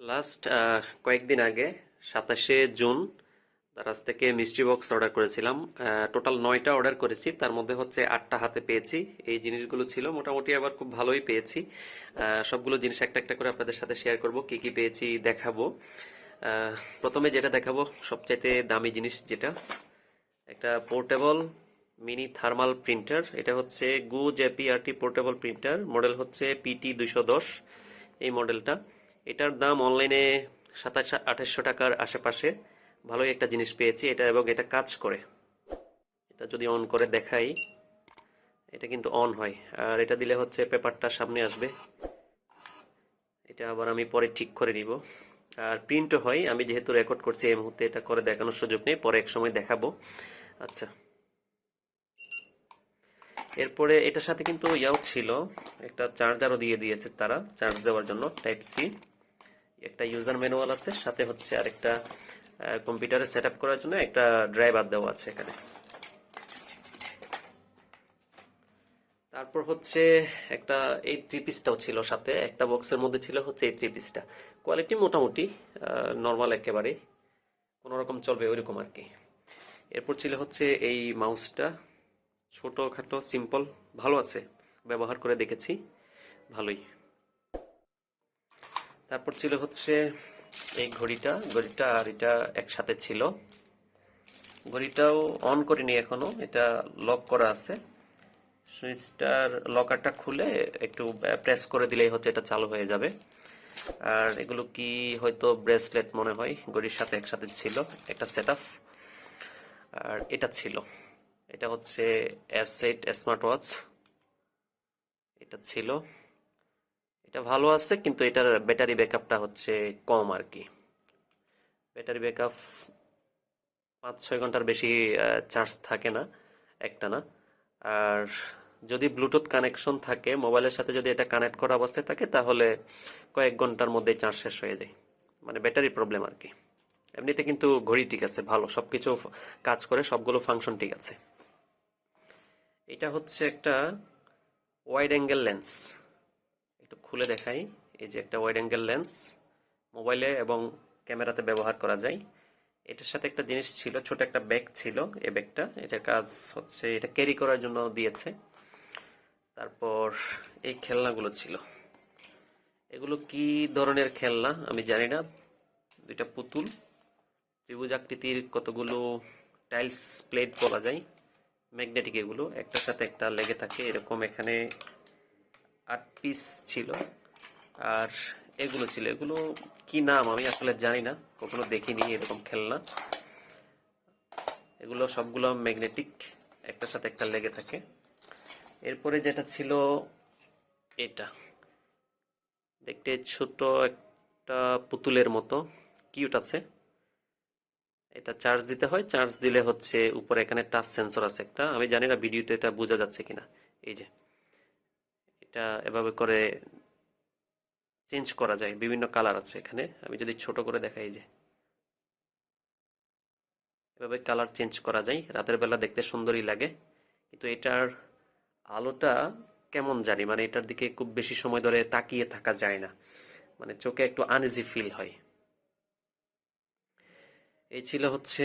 Last কয়েকদিন আগে, সাতাশে জুন তার দারাজ থেকে মিষ্টি বক্স অর্ডার করেছিলাম। টোটাল নয়টা অর্ডার করেছি, তার মধ্যে হচ্ছে আটটা হাতে পেয়েছি। এই জিনিসগুলো ছিল, মোটামুটি আবার খুব ভালোই পেয়েছি। সবগুলো জিনিস একটা একটা করে আপনাদের সাথে শেয়ার করব, কি কি পেয়েছি দেখাবো। প্রথমে যেটা দেখাবো, সবচাইতে দামি জিনিস যেটা, একটা পোর্টেবল মিনি থার্মাল প্রিন্টার এটা হচ্ছে গু জেপিআরটি পোর্টেবল প্রিন্টার মডেল হচ্ছে পিটি দুইশো দশ, এই মডেলটা এটার দাম অনলাইনে সাতাশ, আঠাশশো টাকার আশেপাশে। ভালোই একটা জিনিস পেয়েছি এটা এবং এটা কাজ করে। এটা যদি অন করে দেখাই, এটা কিন্তু অন হয়। আর এটা দিলে হচ্ছে পেপারটা সামনে আসবে। এটা আবার আমি পরে ঠিক করে নিব। আর প্রিন্টও হয়, আমি যেহেতু রেকর্ড করছি এই মুহূর্তে এটা করে দেখানোর সুযোগ নেই, পরে এক সময় দেখাবো। আচ্ছা। এরপরে এটার সাথে কিন্তু ইয়াও ছিল। একটা চার্জারও দিয়ে দিয়েছে তারা চার্জ দেওয়ার জন্য টাইপ সি একটা ইউজার ম্যানুয়াল আছে, সাথে হচ্ছে আরেকটা কম্পিউটারে সেট করার জন্য একটা ড্রাইভার দেওয়া আছে এখানে। তারপর হচ্ছে একটা এই থ্রি পিসটাও ছিল সাথে, একটা বক্সের মধ্যে ছিল হচ্ছে এই থ্রি পিসটা কোয়ালিটি মোটামুটি নর্মাল একেবারেই কোনো রকম চলবে ওইরকম আর কি। এরপর ছিল হচ্ছে এই মাউসটা ছোটখাটো সিম্পল ভালো আছে, ব্যবহার করে দেখেছি, ভালোই। তারপর ছিল হচ্ছে এই ঘড়িটা। ঘড়িটা আর এটা একসাথে ছিল। ঘড়িটাও অন করিনি এখনও, এটা লক করা আছে। সুইচটার লকারটা খুলে একটু প্রেস করে দিলেই হচ্ছে এটা চালু হয়ে যাবে। আর এগুলো কি হয়তো ব্রেসলেট মনে হয়, ঘড়ির সাথে একসাথে ছিল, একটা সেট আর এটা ছিল। এটা হচ্ছে এস স্মার্ট ওয়াচ এটা ছিল। এটা ভালো আছে, কিন্তু এটার ব্যাটারি ব্যাকআপটা হচ্ছে কম আর কি ব্যাটারি ব্যাকআপ পাঁচ ছয় ঘণ্টার বেশি চার্জ থাকে না, একটা না। আর যদি ব্লুটুথ কানেকশন থাকে মোবাইলের সাথে যদি এটা কানেক্ট করা অবস্থায় থাকে, তাহলে কয়েক ঘণ্টার মধ্যেই চার্জ শেষ হয়ে যায়। মানে ব্যাটারি প্রবলেম আর কি এমনিতে কিন্তু ঘড়ি ঠিক আছে, ভালো, সবকিছু কাজ করে, সবগুলো ফাংশন ঠিক আছে। এটা হচ্ছে একটা ওয়াইড অ্যাঙ্গেল লেন্স খুলে দেখাই। এই যে একটা ওয়াইড অ্যাঙ্গেল লেন্স মোবাইলে এবং ক্যামেরাতে ব্যবহার করা যায়। এটার সাথে একটা জিনিস ছিল, ছোট একটা ব্যাগ ছিল এই ব্যাগটা এটার কাজ হচ্ছে এটা ক্যারি করার জন্য দিয়েছে। তারপর এই খেলনাগুলো ছিল। এগুলো কি ধরনের খেলনা আমি জানি না। দুইটা পুতুল, ত্রিভুজ আকৃতির কতগুলো টাইলস প্লেট বলা যায় ম্যাগনেটিক এগুলো। একটার সাথে একটা লেগে থাকে, এরকম এখানে আট পিস ছিল। আর এগুলো ছিল। এগুলো কি নাম আমি আসলে জানি না। কখনো দেখিনি এরকম খেলনা। এগুলো সবগুলো ম্যাগনেটিক একটার সাথে একটা লেগে থাকে। এরপরে যেটা ছিল এটা। দেখতে ছোট একটা পুতুলের মতো। কিউট আছে। এটা চার্জ দিতে হয়। চার্জ দিলে হচ্ছে উপরে এখানে টাচ সেন্সর আছে একটা। আমি জানি না ভিডিওতে এটা বোঝা যাচ্ছে কিনা। এই যে। এটা এভাবে করে চেঞ্জ করা যায়। বিভিন্ন কালার আছে এখানে। আমি যদি ছোট করে দেখাই যে। এভাবে কালার চেঞ্জ করা যায়। রাতের বেলা দেখতে সুন্দরই লাগে। কিন্তু এটার আলোটা কেমন জানি? মানে এটার দিকে খুব বেশি সময় ধরে তাকিয়ে থাকা যায় না। মানে চোখে একটু আনইজি ফিল হয়। এই ছিল হচ্ছে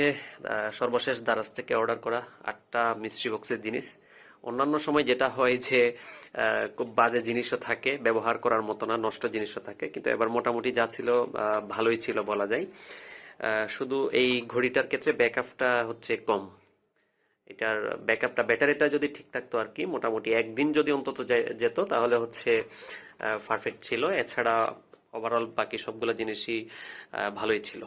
সর্বশেষ দারাজ থেকে অর্ডার করা আটটা মিস্ট্রি বক্সের জিনিস। অন্যান্য সময় যেটা হয় যে খুব বাজে জিনিসও থাকে, ব্যবহার করার মতো না, নষ্ট জিনিসও থাকে। কিন্তু এবার মোটামুটি যা ছিল ভালোই ছিল বলা যায়। শুধু এই ঘড়িটার ক্ষেত্রে ব্যাকআপটা হচ্ছে কম। এটার ব্যাকআপটা, ব্যাটারিটা যদি ঠিক থাকতো আর কি, মোটামুটি একদিন যদি অন্তত যেত, তাহলে হচ্ছে পারফেক্ট ছিল। এছাড়া ওভারঅল বাকি সবগুলো জিনিসই ভালোই ছিল।